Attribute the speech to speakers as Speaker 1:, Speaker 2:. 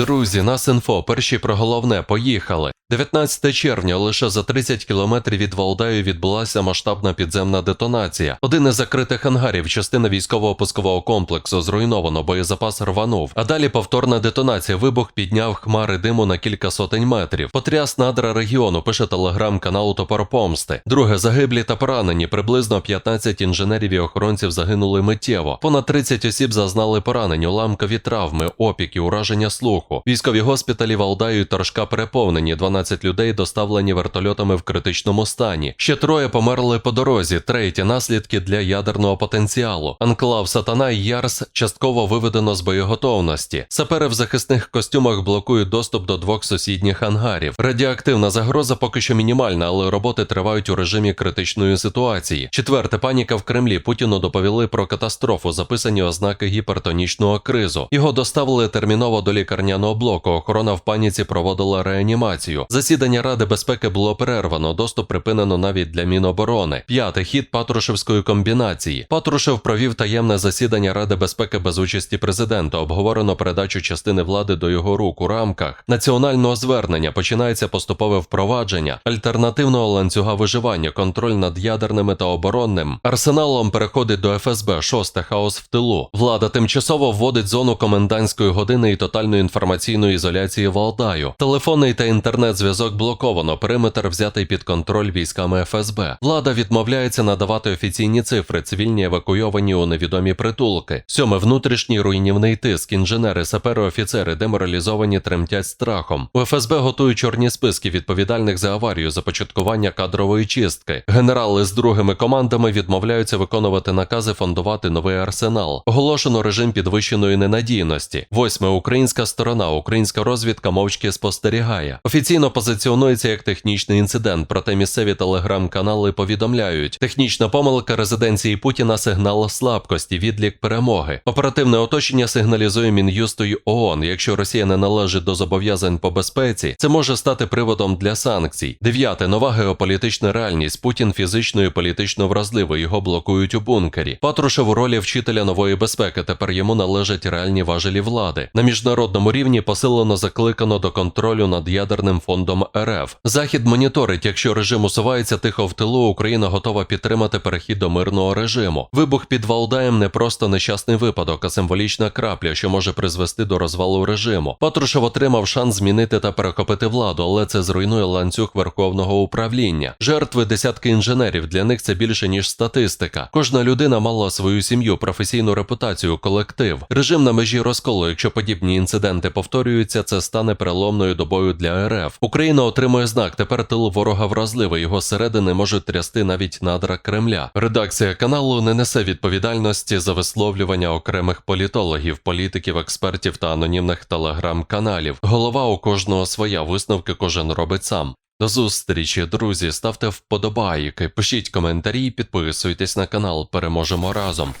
Speaker 1: Друзі, нас інфо, перші про головне, поїхали. 19 червня лише за 30 кілометрів від Валдаю відбулася масштабна підземна детонація. Один із закритих ангарів, частина військового пускового комплексу зруйновано, боєзапас рванув. А далі повторна детонація. Вибух підняв хмари диму на кілька сотень метрів. Потряс надра регіону, пише телеграм-канал Топор Помсти. Друге загиблі та поранені. Приблизно 15 інженерів і охоронців загинули миттєво. Понад 30 осіб зазнали поранень, уламкові травми, опіки, ураження слуху. Військові госпіталі Валдаю і Торжка переповнені. 12 людей доставлені вертольотами в критичному стані. Ще троє померли по дорозі. Третє наслідки для ядерного потенціалу. Анклав Сатана і Ярс частково виведено з боєготовності. Сапери в захисних костюмах блокують доступ до двох сусідніх ангарів. Радіоактивна загроза поки що мінімальна, але роботи тривають у режимі критичної ситуації. Четверте паніка в Кремлі. Путіну доповіли про катастрофу, записані ознаки гіпертонічного кризу. Його доставили терміново до лікарняного блоку. Охорона в паніці проводила реанімацію. Засідання Ради безпеки було перервано. Доступ припинено навіть для Міноборони. П'яте хід Патрушевської комбінації. Патрушев провів таємне засідання Ради безпеки без участі президента. Обговорено передачу частини влади до його рук у рамках національного звернення. Починається поступове впровадження альтернативного ланцюга виживання, контроль над ядерними та оборонним арсеналом переходить до ФСБ. Шосте хаос в тилу. Влада тимчасово вводить зону комендантської години і тотальної інформаційної ізоляції Валдаю. Телефонний та інтернет-зв'язок блоковано. Периметр взятий під контроль військами ФСБ. Влада відмовляється надавати офіційні цифри. Цивільні евакуйовані у невідомі притулки. Сьоме внутрішній руйнівний тиск. Інженери, сапери, офіцери деморалізовані тремтять страхом. У ФСБ готують чорні списки відповідальних за аварію, започаткування кадрової чистки. Генерали з другими командами відмовляються виконувати накази фондувати новий арсенал. Оголошено режим підвищеної ненадійності. Восьме українська сторона, українська розвідка мовчки спостерігає. Офіційно позиціонується як технічний інцидент, проте місцеві телеграм-канали повідомляють: технічна помилка резиденції Путіна сигнал слабкості, відлік перемоги. Оперативне оточення сигналізує Мін'юстою ООН. Якщо Росія не належить до зобов'язань по безпеці, це може стати приводом для санкцій. Дев'яте нова геополітична реальність. Путін фізично і політично вразливий. Його блокують у бункері. Патрушев у ролі вчителя нової безпеки. Тепер йому належать реальні важелі влади. На міжнародному рівні посилено закликано до контролю над ядерним фондом РФ. Захід моніторить, якщо режим усувається тихо в тилу, Україна готова підтримати перехід до мирного режиму. Вибух під Валдаєм не просто нещасний випадок, а символічна крапля, що може призвести до розвалу режиму. Патрушев отримав шанс змінити та перехопити владу, але це зруйнує ланцюг верховного управління. Жертви десятки інженерів. Для них це більше ніж статистика. Кожна людина мала свою сім'ю, професійну репутацію, колектив. Режим на межі розколу. Якщо подібні інциденти повторюються, це стане переломною добою для РФ. Україна отримує знак. Тепер тил ворога вразливий. Його зсередини можуть трясти навіть надра Кремля. Редакція каналу не несе відповідальності за висловлювання окремих політологів, політиків, експертів та анонімних телеграм-каналів. Голова у кожного своя висновки кожен робить сам. До зустрічі, друзі. Ставте вподобайки, пишіть коментарі, підписуйтесь на канал. Переможемо разом.